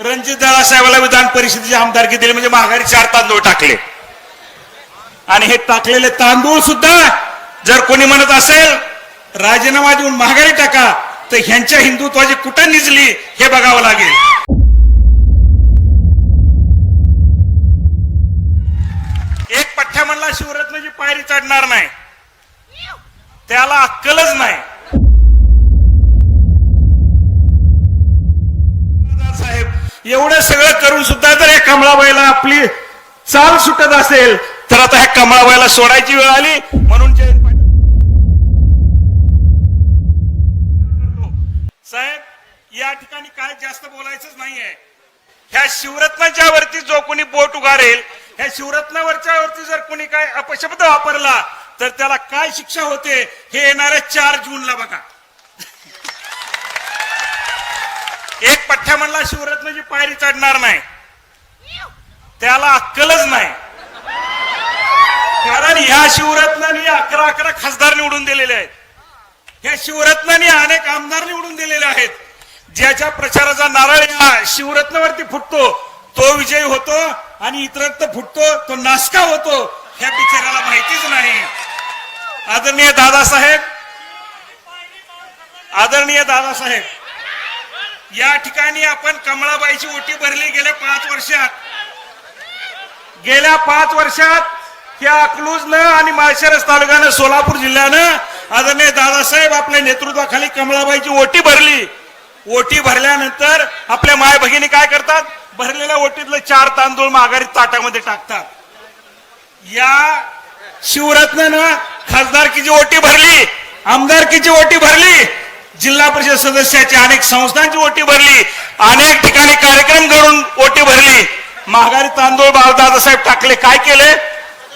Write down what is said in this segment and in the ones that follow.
रणजित दळा साहेबाला विधान परिषदेची आमदारकी दिली म्हणजे माघारी चार तांदूळ टाकले. आणि हे टाकलेले तांदूळ सुद्धा जर कोणी म्हणत असेल राजीनामा देऊन माघारी टाका तर ह्यांच्या हिंदुत्वाची कुठं निजली हे बघावं लागेल एक पठ्ठ्या म्हणला शिवरत्नाची पायरी चढणार नाही त्याला अक्कलच नाही. साहेब एवढं सगळं करून सुद्धा जर या कमळाबाईला आपली चाल सुटत असेल तर आता ह्या कमळाबाईला सोडायची वेळ आली. म्हणून जयंत पाटील. साहेब या ठिकाणी काय जास्त बोलायचंच नाहीये. ह्या शिवरत्नाच्या वरती जो कोणी बोट उगारेल ह्या शिवरत्नावरच्या वरती जर कोणी काय अपशब्द वापरला तर त्याला काय शिक्षा होते हे येणाऱ्या चार जूनला बघा. एक पठ्ठ्या म्हणला शिवरत्नाची पायरी चढणार नाही त्याला अक्कलच नाही. कारण ह्या शिवरत्नाने अकरा अकरा खासदार निवडून दिलेले आहेत. ह्या शिवरत्नाने अनेक आमदार निवडून दिलेले आहेत. ज्याच्या प्रचाराचा नारळ या शिवरत्नावरती फुटतो तो विजयी होतो आणि इतरत्र फुटतो तो नासका होतो ह्या बिचाराला माहितीच नाही. आदरणीय दादासाहेब आदरणीय दादासाहेब या ठिकाणी आपण कमळाबाईची ओटी भरली गेल्या पाच वर्षात. गेल्या पाच वर्षात या अकलूजनं आणि माळशिरस तालुक्यानं सोलापूर जिल्ह्यानं आदरणीय दादासाहेब आपल्या नेतृत्वाखाली कमळाबाईची ओटी भरली. ओटी भरल्यानंतर आपल्या माय भगिनी काय करतात? भरलेल्या ओटीतले चार तांदूळ माघारी ताटामध्ये टाकतात. या शिवरत्नानं खासदारकीची ओटी भरली आमदारकीची ओटी भरली जिल्हा परिषद सदस्याची अनेक संस्थांची ओटी भरली अनेक ठिकाणी कार्यक्रम घडून ओटी भरली. महागारी तांदूळ बाळदादासाहेब टाकले काय केले?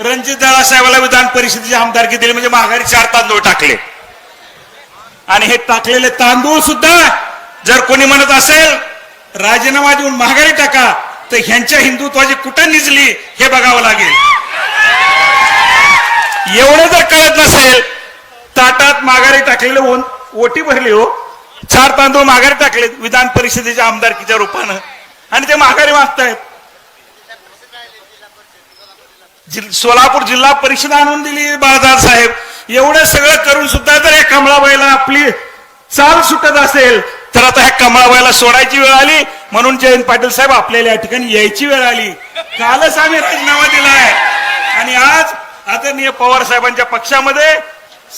रणजित दादासाहेबाला विधान परिषदेची आमदारकी दिली म्हणजे महागारी चार तांदूळ टाकले. आणि हे टाकलेले तांदूळ सुद्धा जर कोणी म्हणत असेल राजीनामा देऊन महागारी टाका तर ह्यांच्या हिंदुत्वाची कुठं निजली हे बघावं लागेल. एवढं जर कळत नसेल ताटात माघारी टाकलेलं ओन- ओटी भरली हो. चार तांदूळ माघारी टाकले विधान परिषदेच्या आमदारकीच्या रूपानं. आणि ते माघारी मागतायत. सोलापूर जिल्हा परिषद आणून दिली बाळदार साहेब. एवढं सगळं करून सुद्धा जर या कमळाबाईला आपली चाल सुटत असेल तर आता ह्या कमळाबाईला सोडायची वेळ आली. म्हणून जयंत पाटील साहेब आपल्याला या ठिकाणी यायची वेळ आली. कालच आम्ही राजीनामा दिलाय. आणि आज आदरणीय पवार साहेबांच्या पक्षामध्ये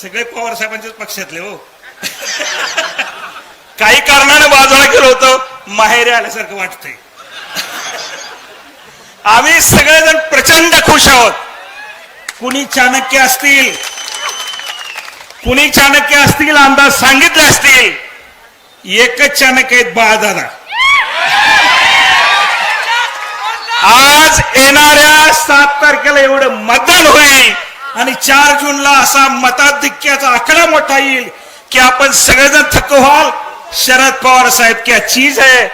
सगळे पवार साहेबांच्याच पक्षातले हो. काही कारणाने बाजूला केलं होतं माहेरी आल्यासारखं वाटतंय. आम्ही सगळेजण प्रचंड खुश आहोत. कुणी चाणक्य असतील कुणी चाणक्य असतील अंदाज सांगितले असतील एकच चाणक्य आहेत बाळदादा. आज येणाऱ्या सात तारखेला एवढं मतदान होईल. आणि चार जूनला असा मताधिक्याचा आकडा मोठा येईल की आपण सगळेजण थक्क व्हाल. शरद पवार साहेब क्या चीज आहे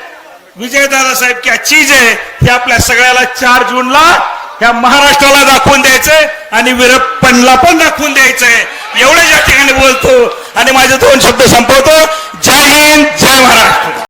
विजयदादा साहेब क्या चीज आहे हे आपल्या सगळ्याला चार जूनला ह्या महाराष्ट्राला दाखवून द्यायचंय आणि विरप्पनला पण दाखवून द्यायचंय. एवढं या ठिकाणी बोलतो आणि माझे दोन शब्द संपवतो. जय हिंद जय महाराष्ट्र.